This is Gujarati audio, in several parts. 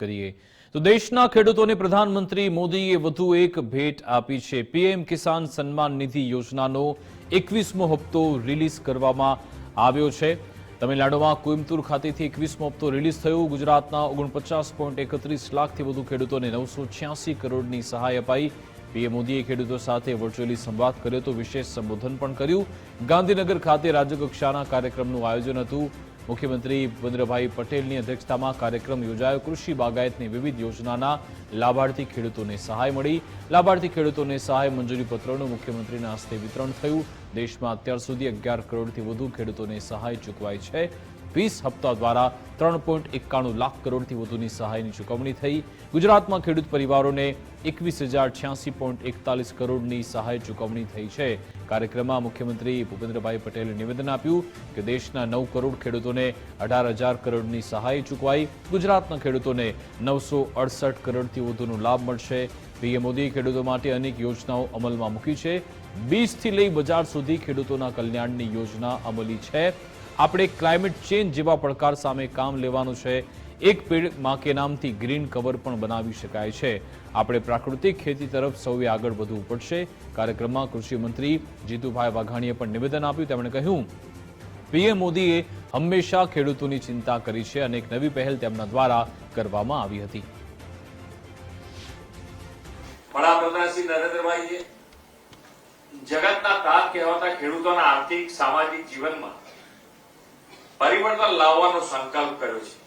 કરીએ. તો દેશના ખેડૂતોને પ્રધાનમંત્રી મોદીએ વધુ એક ભેટ આપી છે. પીએમ કિસાન સન્માન નિધિ યોજનાનો એકવીસમો હપ્તો રિલીઝ કરવામાં આવ્યો છે. તમિલનાડુમાં કોઇમ્બતુર ખાતેથી એકવીસમો હપ્તો રિલીઝ થયો. ગુજરાતના ઓગણપચાસ પોઈન્ટ એકત્રીસ લાખથી વધુ ખેડૂતોને નવસો છ્યાસી કરોડની સહાય અપાઈ. પીએમ મોદીએ ખેડૂતો સાથે વર્ચ્યુઅલી સંવાદ કર્યો તો વિશેષ સંબોધન પણ કર્યું. ગાંધીનગર ખાતે રાજ્યકક્ષાના કાર્યક્રમનું આયોજન હતું. મુખ્યમંત્રી ભૂપેન્દ્રભાઈ પટેલની અધ્યક્ષતામાં કાર્યક્રમ યોજાયો. કૃષિ બાગાયતની વિવિધ યોજનાના લાભાર્થી ખેડૂતોને સહાય મળી. લાભાર્થી ખેડૂતોને સહાય મંજૂરી પત્રોનું મુખ્યમંત્રીના હસ્તે વિતરણ થયું. દેશમાં અત્યાર સુધી અગિયાર કરોડથી વધુ ખેડૂતોને સહાય ચૂકવાઈ છે. વીસ હપ્તા દ્વારા ત્રણ પોઈન્ટ એકાણું લાખ કરોડથી વધુની સહાયની ચૂકવણી થઈ. ગુજરાતમાં ખેડૂત પરિવારોને એકવીસ હજાર છ્યાસી પોઈન્ટ એકતાલીસ કરોડની સહાય ચૂકવણી થઈ છે. કાર્યક્રમમાં મુખ્યમંત્રી ભૂપેન્દ્રભાઈ પટેલે નિવેદન આપ્યું કે દેશના નવ કરોડ ખેડૂતોને અઢાર હજાર કરોડની સહાય ચૂકવાઈ, ગુજરાતના ખેડૂતોને નવસો અડસઠ કરોડથી વધુનો લાભ મળશે. પીએમ મોદીએ ખેડૂતો માટે અનેક યોજનાઓ અમલમાં મૂકી છે. બીજથી લઈ બજાર સુધી ખેડૂતોના કલ્યાણની યોજના અમલી છે. આપણે ક્લાઇમેટ ચેન્જ જેવા પડકાર સામે કામ લેવાનું છે. એક પેડમાં કે નામથી ગ્રીન કવર પણ બનાવી શકાય છે. આપણે પ્રાકૃતિક ખેતી તરફ સૌએ આગળ વધવું પડશે. કાર્યક્રમમાં કૃષિ મંત્રી જીતુભાઈ વાઘાણીએ પણ નિવેદન આપ્યું. તેમણે કહ્યું, પીએમ મોદીએ હંમેશા ખેડૂતોની ચિંતા કરી છે અને એક નવી પહેલ તેમના દ્વારા કરવામાં આવી હતી. જગતના તાત કહેવાતા ખેડૂતોના આર્થિક, સામાજિક જીવનમાં પરિવર્તન લાવવાનો સંકલ્પ કર્યો છે.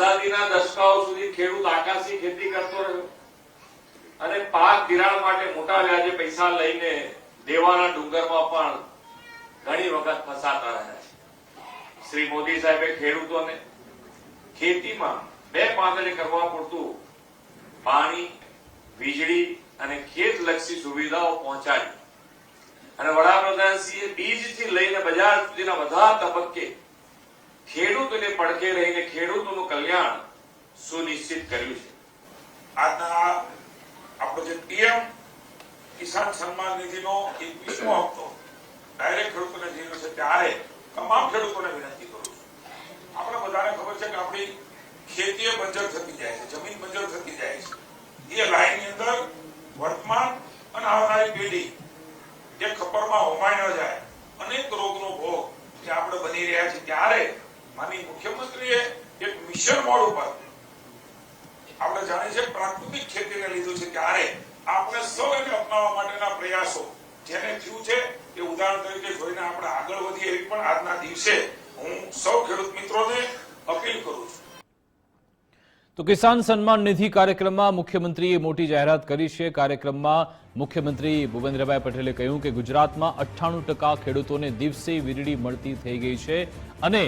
આઝાદીના દશકાઓ સુધી ખેડૂત આકાશી ખેતી કરતો રહ્યો. અને પાક ધિરાણ માટે મોટા વ્યાજે પૈસા લઈને દેવાના ડુંગરમાં પણ ઘણી વખત ફસાતા રહ્યા છે. શ્રી મોદી સાહેબે ખેડૂતોને ખેતીમાં બે પાંદડે કરવા પૂરતું પાણી, વીજળી અને ખેતલક્ષી સુવિધાઓ પહોંચાડી. અને વડાપ્રધાનશ્રીએ બીજથી લઈને બજાર સુધીના બધા તબક્કે ખેડૂતોને પડખે રહીને ખેડૂતોનું કલ્યાણ સુનિશ્ચિત કર્યું છે. આજના આપણો જે પીએમ કિસાન સન્માન નિધિનો એકવીસમો હપ્તો ડાયરેક્ટ ખેડૂતોને જઈ છે ત્યારે તમામ ખેડૂતોને વિનંતી કરું છું. આપણે બધાને ખબર છે કે આપણી ખેતી બંજર થતી જાય છે, જમીન બંજર થતી જાય છે. એ લાઈનની અંદર વર્તમાન અને આવનારી પેઢી એ ખપરમાં હોમાઈ ન જાય, અનેક રોગનો ભોગ જે આપણે બની રહ્યા છે મુખ્યમંત્રીએ એક મોડું મોડ આપણે જાણીએ છીએ પ્રાકૃતિક ખેતીને લીધું છે ત્યારે આપણે સૌ એને અપનાવવા માટેના પ્રયાસો જેને થયું છે એ ઉદાહરણ તરીકે જોઈને આપણે આગળ વધીએ એવી પણ આજના દિવસે હું સૌ ખેડૂત મિત્રોને અપીલ કરું તો કિસાન સન્માન નિધિ કાર્યક્રમમાં મુખ્યમંત્રીએ મોટી જાહેરાત કરી છે. કાર્યક્રમમાં મુખ્યમંત્રી ભૂપેન્દ્રભાઈ પટેલે કહ્યું કે ગુજરાતમાં અઠ્ઠાણું ટકા ખેડૂતોને દિવસે વીજળી મળતી થઈ ગઈ છે અને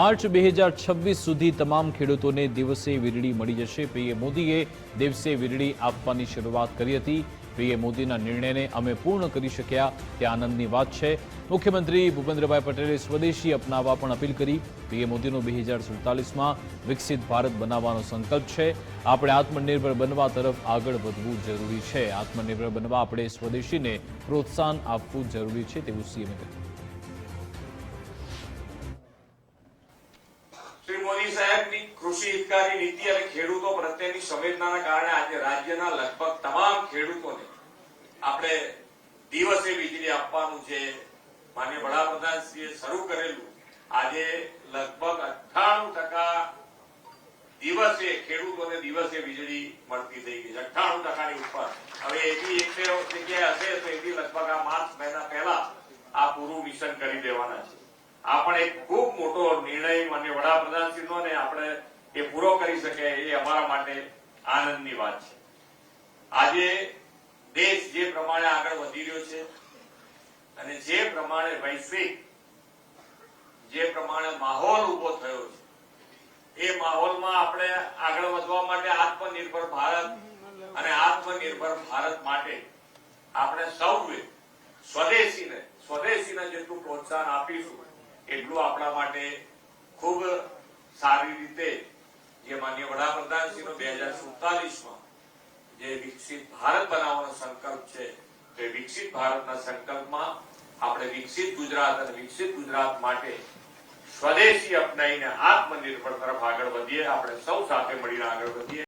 માર્ચ બે હજાર છવ્વીસ સુધી તમામ ખેડૂતોને દિવસે વીજળી મળી જશે. પીએમ મોદીએ દિવસે વીજળી આપવાની શરૂઆત કરી હતી. પીએમ મોદીના નિર્ણયને અમે પૂર્ણ કરી શક્યા. તે આનંદની વાત છે. મુખ્યમંત્રી ભૂપેન્દ્રભાઈ પટેલે સ્વદેશી અપનાવવા પણ અપીલ કરી. પીએમ મોદીનો બે હજાર સુડતાલીસમાં વિકસિત ભારત બનાવવાનો સંકલ્પ છે. આપણે આત્મનિર્ભર બનવા તરફ આગળ વધવું જરૂરી છે. આત્મનિર્ભર બનવા આપણે સ્વદેશીને પ્રોત્સાહન આપવું જરૂરી છે તેવું સીએમએ કહ્યું. કૃષિ હિતકારી નીતિ અને ખેડૂતો પ્રત્યેની સંવેદનાના કારણે આજે રાજ્યના લગભગ તમામ ખેડૂતોને આપણે દિવસે વીજળી આપવાનું જે માન્ય વડાપ્રધાનશ્રીએ શરૂ કરેલું, આજે લગભગ અઠ્ઠાણું ટકા દિવસે ખેડૂતોને દિવસે વીજળી મળતી થઈ ગઈ છે. અઠ્ઠાણું ટકાની ઉપર. હવે એવી એક જગ્યાએ હશે તો એવી લગભગ આ માર્ચ મહિના પહેલા આ પૂરું મિશન કરી દેવાના છે. આ પણ એક ખૂબ મોટો નિર્ણય માન્ય વડાપ્રધાનશ્રીનો ને આપણે એ પૂરો કરી શકે એ અમારા માટે આનંદની વાત છે. આજે દેશ જે પ્રમાણે આગળ વધી રહ્યો છે અને જે પ્રમાણે વૈશ્વિક જે પ્રમાણે માહોલ ઊભો થયો છે, એ માહોલમાં આપણે આગળ વધવા માટે આત્મનિર્ભર ભારત અને આત્મનિર્ભર ભારત માટે આપણે સૌએ સ્વદેશીને સ્વદેશીને જેટલું પ્રોત્સાહન આપીશું, એટલું આપણા માટે ખૂબ સારી રીતે જે માન્ય વડાપ્રધાનશ્રીનો બે હજાર જે વિકસિત ભારત બનાવવાનો સંકલ્પ છે, તે વિકસિત ભારતના સંકલ્પમાં આપણે વિકસિત ગુજરાત અને વિકસિત ગુજરાત માટે સ્વદેશી અપનાવીને આત્મનિર્ભર તરફ આગળ વધીએ, આપણે સૌ સાથે મળીને આગળ વધીએ.